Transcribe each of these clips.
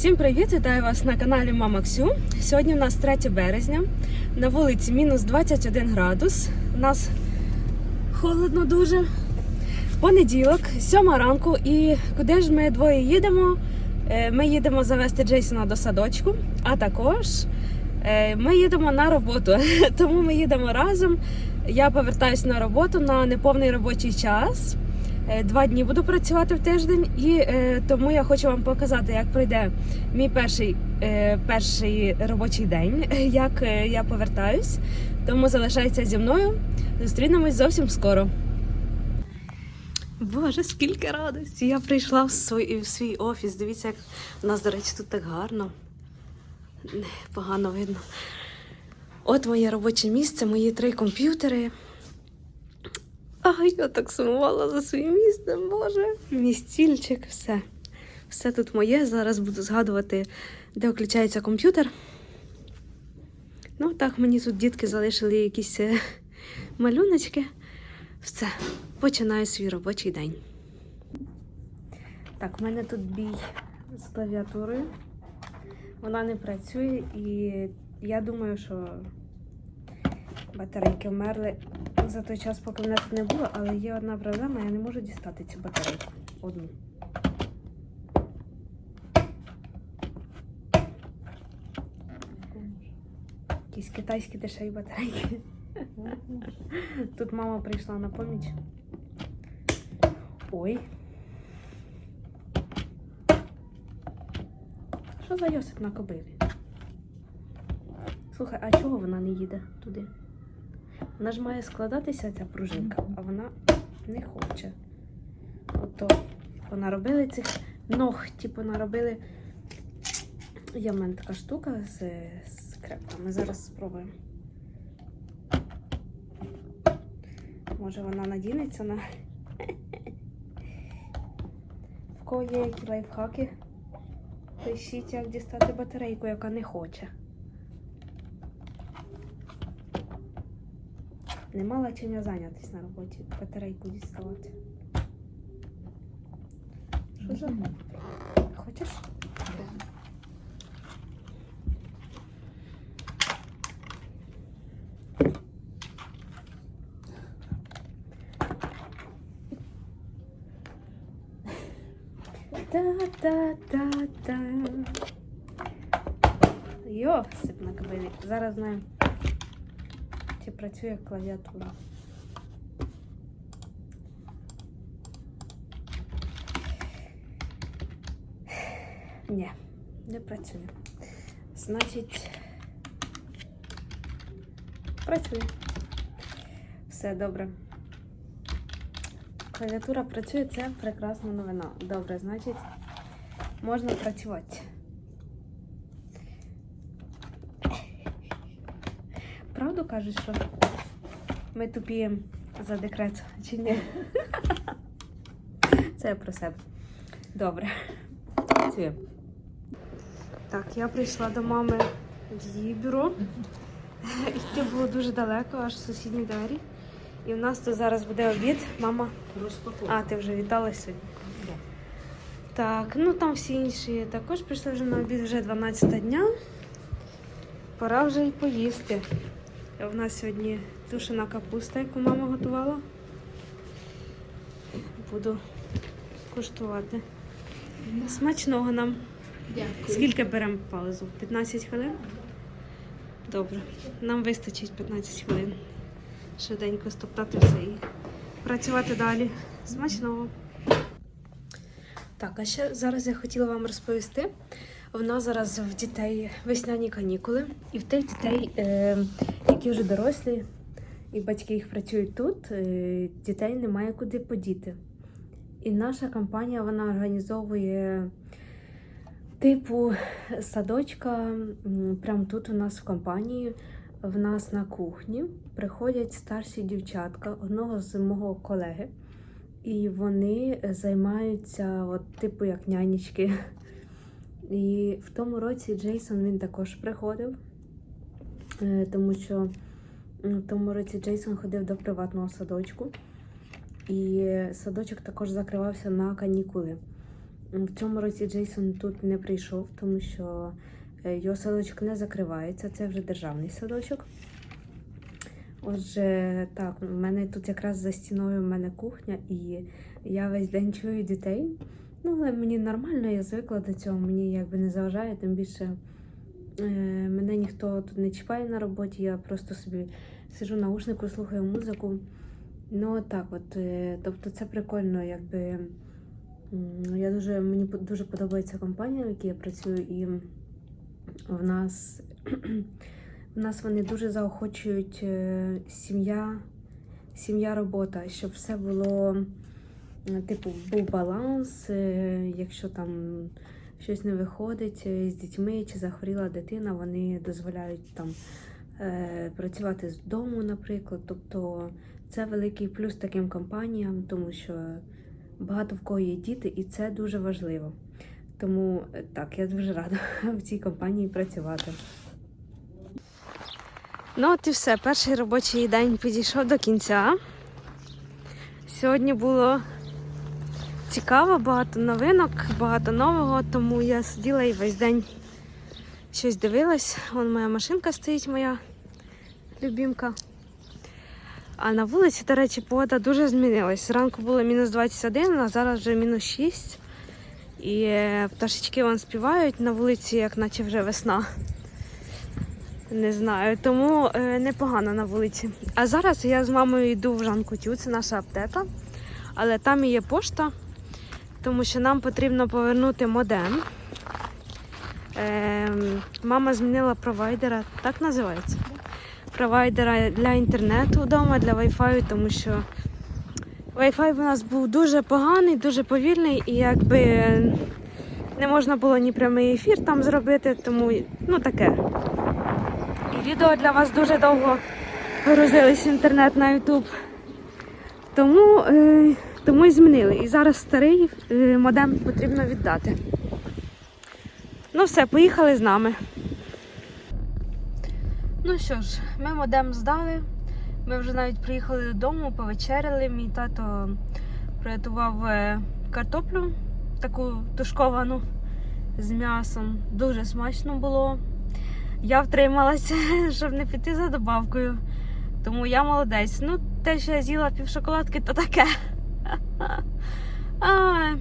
Всім привіт! Вітаю вас на каналі Мама Ксю. Сьогодні у нас 3 березня. На вулиці мінус 21 градус. У нас холодно дуже. Понеділок, 7 ранку. І куди ж ми двоє їдемо? Е, Ми їдемо завести Джейсона до садочку, а також е, ми їдемо на роботу. Тому ми їдемо разом. Я повертаюся на роботу на неповний робочий час. Е, Два дні буду працювати в тиждень, і е, тому я хочу вам показати, як пройде мій перший, е, перший робочий день, як е, я повертаюсь. Тому залишайтеся зі мною. Зустрінемось зовсім скоро. Боже, скільки радості! Я прийшла в свій, в свій офіс. Дивіться, як у нас, до речі, тут так гарно. Погано видно. От моє робоче місце, мої три комп'ютери. А я так сумувала за своїм місцем, Боже. Мій стільчик, все. Все тут моє. Зараз буду згадувати, де включається комп'ютер. Ну, так, мені тут дітки залишили якісь е, малюночки. Все, починаю свій робочий день. Так, в мене тут бій з клавіатурою. Вона не працює, і я думаю, що батарейки вмерли за той час, поки мене тут не було, але є одна проблема, я не можу дістати цю батарейку. Одну. Якісь китайські дешеві батарейки. Тут мама прийшла на поміч. Ой. Що за Йосип на кобилі? Слухай, а чого вона не їде туди? Вона ж має складатися ця пружинка, а вона не хоче. Ото понаробили цих ног, типу наробили. Є в мене така штука з, з крепками. Зараз спробуємо. Може вона надінеться на. В кого є які лайфхаки? Пишіть, як дістати батарейку, яка не хоче. Не мала чим я зайнятися на роботі, батарейку діставати. Що за? Хочеш? Та-та-та-та. Йосип на кабелі. Зараз знаємо, чи працює клавіатура. Ні, не працює. Значить, працює. Все добре. Клавіатура працює, це прекрасна новина. Добре, значить, можна працювати. Правду кажеш, що ми тупіємо за декрет, чи ні? Це я про себе. Добре. Працюємо. Так, я прийшла до мами в її бюро. Йти було дуже далеко, аж в сусідні двері. І в нас тут зараз буде обід. Мама. А, ти вже віталася сьогодні? Так, ну там всі інші також прийшли вже на обід, вже 12 дня. Пора вже і поїсти. У нас сьогодні тушена капуста, яку мама готувала. Буду куштувати. Смачного нам. Дякую. Скільки беремо паузу? 15 хвилин? Добре. Нам вистачить 15 хвилин. Швиденько стоптати все і працювати далі. Смачного. Так, а ще зараз я хотіла вам розповісти. В нас зараз в дітей весняні канікули, і в тих дітей, е, які вже дорослі, і батьки їх працюють тут, е, дітей немає куди подіти. І наша компанія вона організовує типу садочка прямо тут у нас в компанії. В нас на кухні приходять старші дівчатка одного з мого колеги, і вони займаються, от, типу, як нянечки. І в тому році Джейсон він також приходив, е, тому що в тому році Джейсон ходив до приватного садочку, і садочок також закривався на канікули. В цьому році Джейсон тут не прийшов, тому що е, його садочок не закривається. Це вже державний садочок. Отже, так, у мене тут якраз за стіною в мене кухня, і я весь день чую дітей. Ну, але мені нормально, я звикла до цього, мені якби не заважає, тим більше е, мене ніхто тут не чіпає на роботі, я просто собі сижу наушнику, слухаю музику. Ну, так от. е, Тобто це прикольно, якби. Я дуже, мені дуже подобається компанія, в якій я працюю, і в нас, в нас вони дуже заохочують е, сім'я, сім'я робота, щоб все було, типу, був баланс, е, якщо там щось не виходить е, з дітьми чи захворіла дитина, вони дозволяють там е, працювати з дому, наприклад. Тобто це великий плюс таким компаніям, тому що багато в кого є діти, і це дуже важливо. Тому е, так, я дуже рада в цій компанії працювати. Ну, от і все. Перший робочий день підійшов до кінця. Сьогодні було цікаво, багато новинок, багато нового, тому я сиділа і весь день щось дивилась. Вон моя машинка стоїть, моя любімка. А на вулиці, до речі, погода дуже змінилась. Зранку було мінус 21, а зараз вже мінус 6. І е, пташечки вон співають на вулиці, як наче вже весна. Не знаю, тому е, непогано на вулиці. А зараз я з мамою йду в Жанкутю, це наша аптека. Але там є пошта, тому що нам потрібно повернути модем. Е, мама змінила провайдера, так називається. Провайдера для інтернету вдома, для Wi-Fi, тому що Wi-Fi у нас був дуже поганий, дуже повільний, і якби не можна було ні прямий ефір там зробити, тому ну таке. І відео для вас дуже довго грузились інтернет на YouTube. Тому, е, тому і змінили. І зараз старий е, модем потрібно віддати. Ну все, поїхали з нами. Ну що ж, ми модем здали. Ми вже навіть приїхали додому, повечеряли. Мій тато приготував е, картоплю, таку тушковану з м'ясом. Дуже смачно було. Я втрималася, щоб не піти за добавкою. Тому я молодець. Ну, те, що я з'їла пів шоколадки, то таке. А,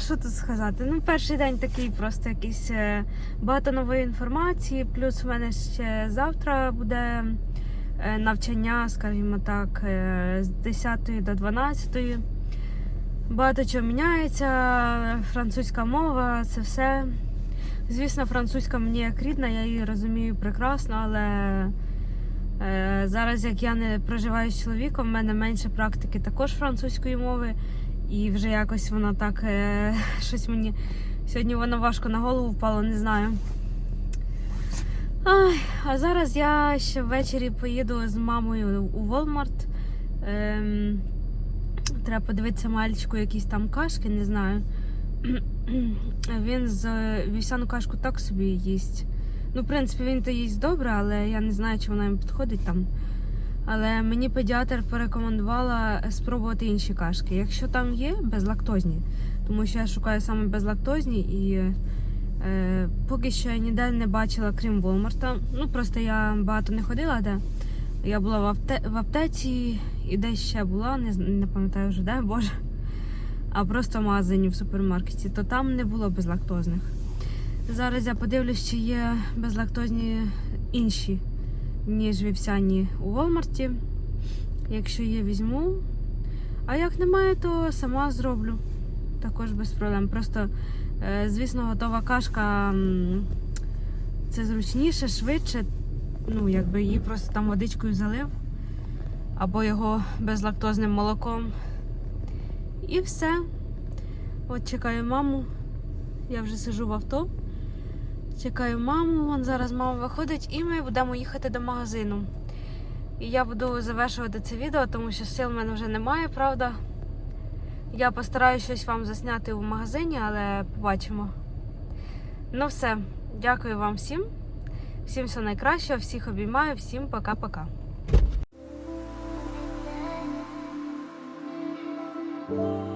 що тут сказати? Ну, перший день такий просто якийсь е, багато нової інформації. Плюс в мене ще завтра буде е, навчання, скажімо так, е, з 10 до 12. Багато чого міняється, французька мова, це все. Звісно, французька мені як рідна, я її розумію прекрасно, але зараз, як я не проживаю з чоловіком, в мене менше практики також французької мови. І вже якось воно так е, щось мені сьогодні воно важко на голову впало, не знаю. Ай, а зараз я ще ввечері поїду з мамою у Walmart. Ем, треба подивитися мальчику якісь там кашки, не знаю. Він з вівсяну кашку так собі їсть. Ну, в принципі, він то їсть добре, але я не знаю, чи вона йому підходить там. Але мені педіатр порекомендувала спробувати інші кашки. Якщо там є безлактозні, тому що я шукаю саме безлактозні і е, поки що я ніде не бачила, крім Волмарта. Ну просто я багато не ходила, де я була в, апте, в аптеці і десь ще була, не, не пам'ятаю вже де, боже. А просто в магазині в супермаркеті, то там не було безлактозних. Зараз я подивлюсь, чи є безлактозні інші ніж вівсяні у Walmart. Якщо є, візьму. А як немає, то сама зроблю. Також без проблем. Просто, е, звісно, готова кашка це зручніше, швидше. Ну, якби її просто там водичкою залив, або його безлактозним молоком. І все. От чекаю маму. Я вже сижу в авто. Чекаю маму, вон зараз мама виходить, і ми будемо їхати до магазину. І я буду завершувати це відео, тому що сил в мене вже немає, правда. Я постараюся щось вам засняти в магазині, але побачимо. Ну все, дякую вам всім. Всім все найкраще, всіх обіймаю, всім пока-пока. Thank